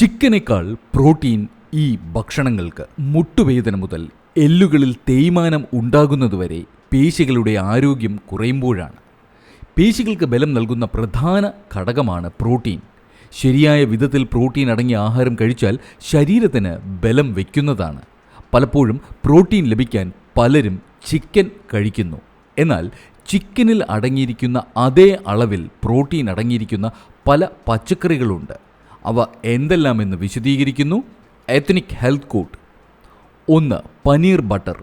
ചിക്കനേക്കാൾ protein ഈ ഭക്ഷണങ്ങൾക്ക് മുട്ടുവേദന മുതൽ എല്ലുകളിൽ തേയ്മാനം ഉണ്ടാകുന്നതുവരെ പേശികളുടെ ആരോഗ്യം കുറയുമ്പോഴാണ്. പേശികൾക്ക് ബലം നൽകുന്ന പ്രധാന ഘടകമാണ് പ്രോട്ടീൻ. ശരിയായ വിധത്തിൽ പ്രോട്ടീൻ അടങ്ങിയ ആഹാരം കഴിച്ചാൽ ശരീരത്തിന് ബലം വയ്ക്കുന്നതാണ്. പലപ്പോഴും പ്രോട്ടീൻ ലഭിക്കാൻ പലരും ചിക്കൻ കഴിക്കുന്നു. എന്നാൽ ചിക്കനിൽ അടങ്ങിയിരിക്കുന്ന അതേ അളവിൽ പ്രോട്ടീൻ അടങ്ങിയിരിക്കുന്ന പല പച്ചക്കറികളുണ്ട്. അവ എന്തെല്ലാമെന്ന് വിശദീകരിക്കുന്നു എത്നിക് ഹെൽത്ത് കോഡ് ഒന്ന് പനീർ ബട്ടർ.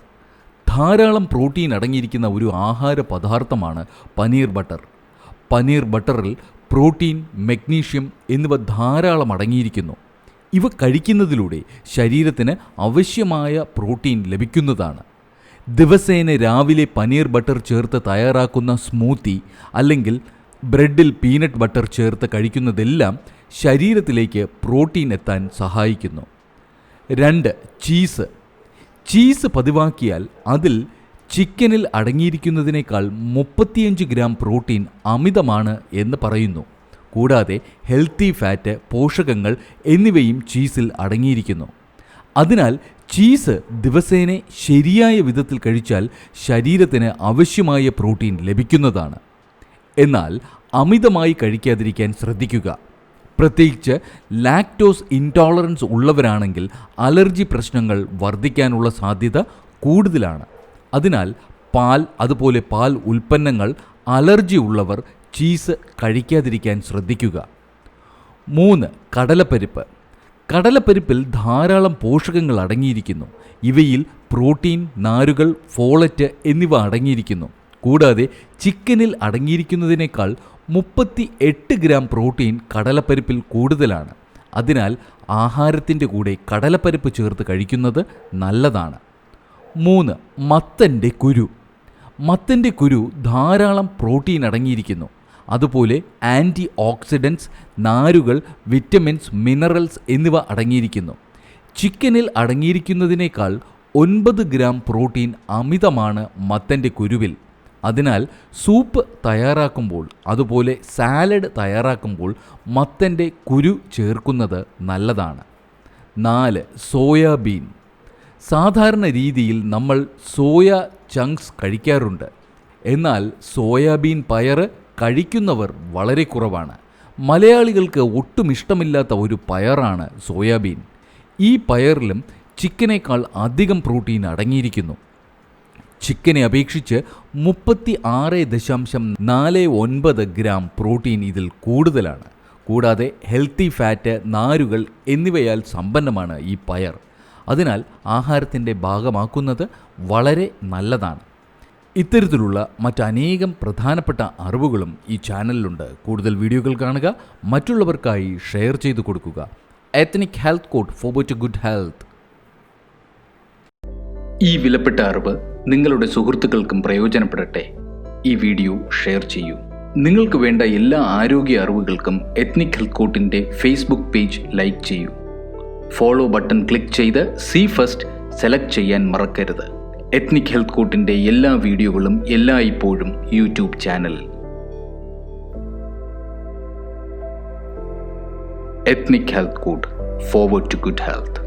ധാരാളം പ്രോട്ടീൻ അടങ്ങിയിരിക്കുന്ന ഒരു ആഹാര പദാർത്ഥമാണ് പനീർ ബട്ടർ. പനീർ ബട്ടറിൽ പ്രോട്ടീൻ മഗ്നീഷ്യം എന്നിവ ധാരാളം അടങ്ങിയിരിക്കുന്നു. ഇവ കഴിക്കുന്നതിലൂടെ ശരീരത്തിന് ആവശ്യമായ പ്രോട്ടീൻ ലഭിക്കുന്നതാണ്. ദിവസേന രാവിലെ പനീർ ബട്ടർ ചേർത്ത് തയ്യാറാക്കുന്ന സ്മൂത്തി അല്ലെങ്കിൽ ബ്രെഡിൽ പീനട്ട് ബട്ടർ ചേർത്ത് കഴിക്കുന്നതെല്ലാം ശരീരത്തിലേക്ക് പ്രോട്ടീൻ എത്താൻ സഹായിക്കുന്നു. രണ്ട് ചീസ്. ചീസ് പതിവാക്കിയാൽ അതിൽ ചിക്കനിൽ അടങ്ങിയിരിക്കുന്നതിനേക്കാൾ മുപ്പത്തിയഞ്ച് ഗ്രാം പ്രോട്ടീൻ അമിതമാണ് എന്ന് പറയുന്നു. കൂടാതെ ഹെൽത്തി ഫാറ്റ് പോഷകങ്ങൾ എന്നിവയും ചീസിൽ അടങ്ങിയിരിക്കുന്നു. അതിനാൽ ചീസ് ദിവസേന ശരിയായ വിധത്തിൽ കഴിച്ചാൽ ശരീരത്തിന് ആവശ്യമായ പ്രോട്ടീൻ ലഭിക്കുന്നതാണ്. എന്നാൽ അമിതമായി കഴിക്കാതിരിക്കാൻ ശ്രദ്ധിക്കുക. പ്രത്യേകിച്ച് ലാക്ടോസ് ഇൻടോളറൻസ് ഉള്ളവരാണെങ്കിൽ അലർജി പ്രശ്നങ്ങൾ വർദ്ധിക്കാനുള്ള സാധ്യത കൂടുതലാണ്. അതിനാൽ പാൽ അതുപോലെ പാൽ ഉൽപ്പന്നങ്ങൾ അലർജി ഉള്ളവർ ചീസ് കഴിക്കാതിരിക്കാൻ ശ്രദ്ധിക്കുക. മൂന്ന് കടലപ്പരിപ്പ്. കടലപ്പരിപ്പിൽ ധാരാളം പോഷകങ്ങൾ അടങ്ങിയിരിക്കുന്നു. ഇവയിൽ പ്രോട്ടീൻ നാരുകൾ ഫോളറ്റ് എന്നിവ അടങ്ങിയിരിക്കുന്നു. കൂടാതെ ചിക്കനിൽ അടങ്ങിയിരിക്കുന്നതിനേക്കാൾ മുപ്പത്തി എട്ട് ഗ്രാം പ്രോട്ടീൻ കടലപ്പരിപ്പിൽ കൂടുതലാണ്. അതിനാൽ ആഹാരത്തിന്റെ കൂടെ കടലപ്പരിപ്പ് ചേർത്ത് കഴിക്കുന്നത് നല്ലതാണ്. മൂന്ന് മത്തന്റെ കുരു. മത്തന്റെ കുരു ധാരാളം പ്രോട്ടീൻ അടങ്ങിയിരിക്കുന്നു. അതുപോലെ ആന്റി ഓക്സിഡൻസ് നാരുകൾ വിറ്റമിൻസ് മിനറൽസ് എന്നിവ അടങ്ങിയിരിക്കുന്നു. ചിക്കനിൽ അടങ്ങിയിരിക്കുന്നതിനേക്കാൾ ഒൻപത് ഗ്രാം പ്രോട്ടീൻ അമിതമാണ് മത്തന്റെ കുരുവിൽ. അതിനാൽ സൂപ്പ് തയ്യാറാക്കുമ്പോൾ അതുപോലെ സാലഡ് തയ്യാറാക്കുമ്പോൾ മത്തന്റെ കുരു ചേർക്കുന്നത് നല്ലതാണ്. നാല് സോയാബീൻ. സാധാരണ രീതിയിൽ നമ്മൾ സോയ ചങ്ക്സ് കഴിക്കാറുണ്ട്. എന്നാൽ സോയാബീൻ പയർ കഴിക്കുന്നവർ വളരെ കുറവാണ്. മലയാളികൾക്ക് ഒട്ടും ഇഷ്ടമില്ലാത്ത ഒരു പയറാണ് സോയാബീൻ. ഈ പയറിലും ചിക്കനേക്കാൾ അധികം പ്രോട്ടീൻ അടങ്ങിയിരിക്കുന്നു. ചിക്കനെ അപേക്ഷിച്ച് മുപ്പത്തി ആറ് ദശാംശം നാല് ഒൻപത് ഗ്രാം പ്രോട്ടീൻ ഇതിൽ കൂടുതലാണ്. കൂടാതെ ഹെൽത്തി ഫാറ്റ് നാരുകൾ എന്നിവയാൽ സമ്പന്നമാണ് ഈ പയർ. അതിനാൽ ആഹാരത്തിന്റെ ഭാഗമാക്കുന്നത് വളരെ നല്ലതാണ്. ഇത്തരത്തിലുള്ള മറ്റനേകം പ്രധാനപ്പെട്ട അറിവുകളും ഈ ചാനലിലുണ്ട്. കൂടുതൽ വീഡിയോകൾ കാണുക മറ്റുള്ളവർക്കായി ഷെയർ ചെയ്തു കൊടുക്കുക. Ethnic health code for to good health ഈ വിലപ്പെട്ട അറിവ് നിങ്ങളുടെ സുഹൃത്തുക്കൾക്കും പ്രയോജനപ്പെടട്ടെ. ഈ വീഡിയോ ഷെയർ ചെയ്യൂ. നിങ്ങൾക്ക് വേണ്ട എല്ലാ ആരോഗ്യ അറിവുകൾക്കും എത്നിക് ഹെൽത്ത് കോട്ടിന്റെ ഫേസ്ബുക്ക് പേജ് ലൈക്ക് ചെയ്യൂ. ഫോളോ ബട്ടൺ ക്ലിക്ക് ചെയ്ത് സി ഫസ്റ്റ് സെലക്ട് ചെയ്യാൻ മറക്കരുത്. എത്നിക് ഹെൽത്ത് കോട്ടിന്റെ എല്ലാ വീഡിയോകളും എല്ലായ്പ്പോഴും യൂട്യൂബ് ചാനലിൽ ethnic health code forward to good health